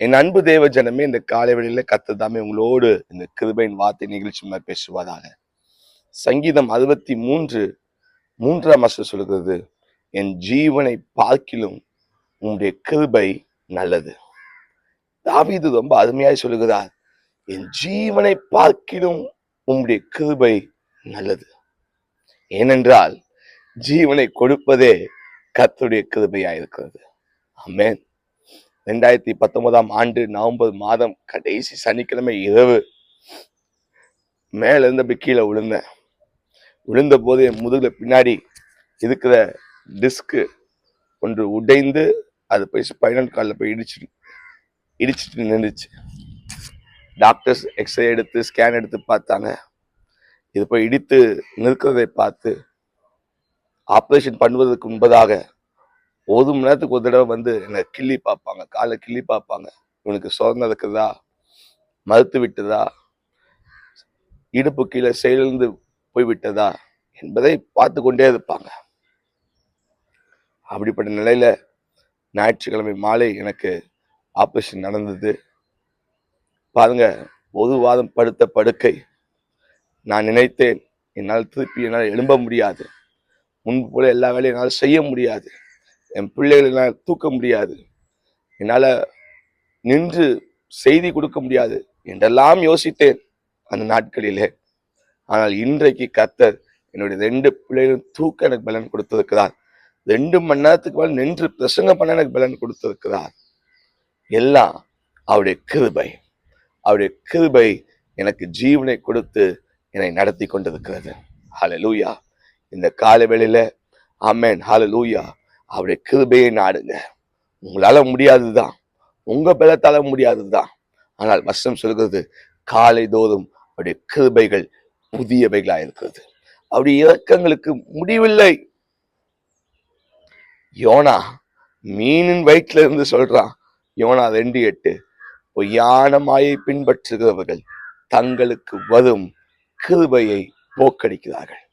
என் அன்பு தேவ ஜனமே இந்த காலை வேளையில கத்ததாமே உங்களோடு இந்த கிருபையின் வார்த்தை நிகழ்ச்சி மாதிரி பேசுவதாக சங்கீதம் அறுபத்தி மூன்று மூன்றாம் வருஷம் சொல்கிறது என் ஜீவனை பார்க்கிலும் உம்முடைய கிருபை நல்லது. தாவிது ரொம்ப அருமையாய் சொல்லுகிறார் என் ஜீவனை பார்க்கிலும் உம்முடைய கிருபை நல்லது. ஏனென்றால் ஜீவனை கொடுப்பதே கத்துடைய கிருபையாயிருக்கிறது. இருக்கிறது ரெண்டாயிரத்தி பத்தொன்பதாம் ஆண்டு நவம்பர் மாதம் கடைசி சனிக்கிழமை இரவு மேலேருந்து அப்படி கீழே விழுந்தேன். விழுந்த போது என் முதுகில் பின்னாடி இருக்கிற டிஸ்க்கு ஒன்று உடைந்து அது போய் ஸ்பைனல் காலில் போய் இடிச்சு இடிச்சிட்டு நின்றுச்சு. டாக்டர்ஸ் எக்ஸ்ரே எடுத்து ஸ்கேன் எடுத்து பார்த்தாங்க. இது போய் இடித்து நிற்கிறதை பார்த்து ஆப்ரேஷன் பண்ணுவதற்கு முன்பதாக ஒரு மணி நேரத்துக்கு ஒரு தடவை வந்து என்னை கிள்ளி பார்ப்பாங்க காலை கிள்ளி பார்ப்பாங்க. இவனுக்கு சுரந்த இருக்குதா மறுத்து விட்டதா? இடுப்பு கீழே செயலிருந்து போய் விட்டதா? என்பதை பார்த்து கொண்டே இருப்பாங்க. அப்படிப்பட்ட நிலையில ஞாயிற்றுக்கிழமை மாலை எனக்கு ஆப்ரேஷன் நடந்தது. பாருங்க ஒரு வாரம் படுத்த படுக்கை. நான் நினைத்தேன் என்னால் திருப்பி என்னால் எழும்ப முடியாது. முன்பு போல எல்லா வேலையும் என்னால் செய்ய முடியாது. என் பிள்ளைகளை நான் தூக்க முடியாது. என்னால் நின்று செய்தி கொடுக்க முடியாது என்றெல்லாம் யோசித்தேன் அந்த நாட்களிலே. ஆனால் இன்றைக்கு கத்தர் என்னுடைய ரெண்டு பிள்ளைகளும் தூக்க எனக்கு பலன் கொடுத்திருக்கிறார். ரெண்டு மணி நேரத்துக்கு மேலே நின்று பிரசங்கம் பண்ண எனக்கு பலன் கொடுத்திருக்கிறார். எல்லாம் அவருடைய கிருபை. அவருடைய கிருபை எனக்கு ஜீவனை கொடுத்து என்னை நடத்தி கொண்டிருக்கிறது. ஹalleluya இந்த காலை வேளையில ஆமென் லூயா அவருடைய கிருபையை நாடுங்க. உங்களால உங்கள் உங்க பலத்தால முடியாதுதான் ஆனால் வசனம் சொல்கிறது காலை தோறும் அவருடைய கிருபைகள் புதியவைகளா இருக்கிறது. அவருடைய இறக்கங்களுக்கு முடிவில்லை. யோனா மீனின் வயிற்றுல இருந்து சொல்றான் யோனா ரெண்டு எட்டு பொய்யான மாயை பின்பற்றுகிறவர்கள் தங்களுக்கு வரும் கிருபையை போக்கடிக்கிறார்கள்.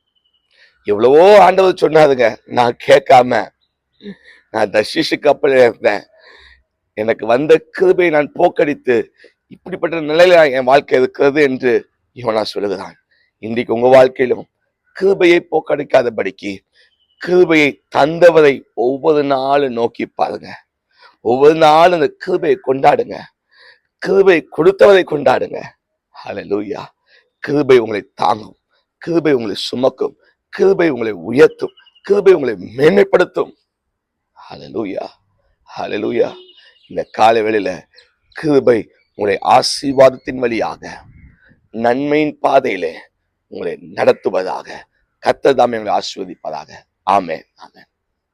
எவ்வளவோ ஆண்டவர் சொன்னாருங்க நான் கேட்காம நான் தர்ஷிஷு கப்பலில் இருந்தேன். எனக்கு வந்த கிருபையை நான் போக்கடித்து இப்படிப்பட்ட நிலையில என் வாழ்க்கை இருக்கிறது என்று இவனா சொல்லுகிறான். இன்றைக்கு உங்க வாழ்க்கையிலும் கிருபையை போக்கடிக்காதபடிக்கு கிருபையை தந்தவரை ஒவ்வொரு நாளும் நோக்கி பாருங்க. ஒவ்வொரு நாளும் அந்த கிருபையை கொண்டாடுங்க. கிருபை கொடுத்தவரை கொண்டாடுங்க. ஹalleluya கிருபை உங்களை தாங்கும். கிருபை உங்களை சுமக்கும். கிருபை உங்களை உயர்த்தும். கிருபை உங்களை மேன்மைப்படுத்தும். ஹலலூயா ஹலலூயா இந்த காலை வேளையில் கிருபை உங்களை ஆசீர்வாதத்தின் வழியாக நன்மையின் பாதையிலே உங்களை நடத்துவதாக கத்ததாமே உங்களை ஆசீர்வதிப்பதாக ஆமே ஆமென்.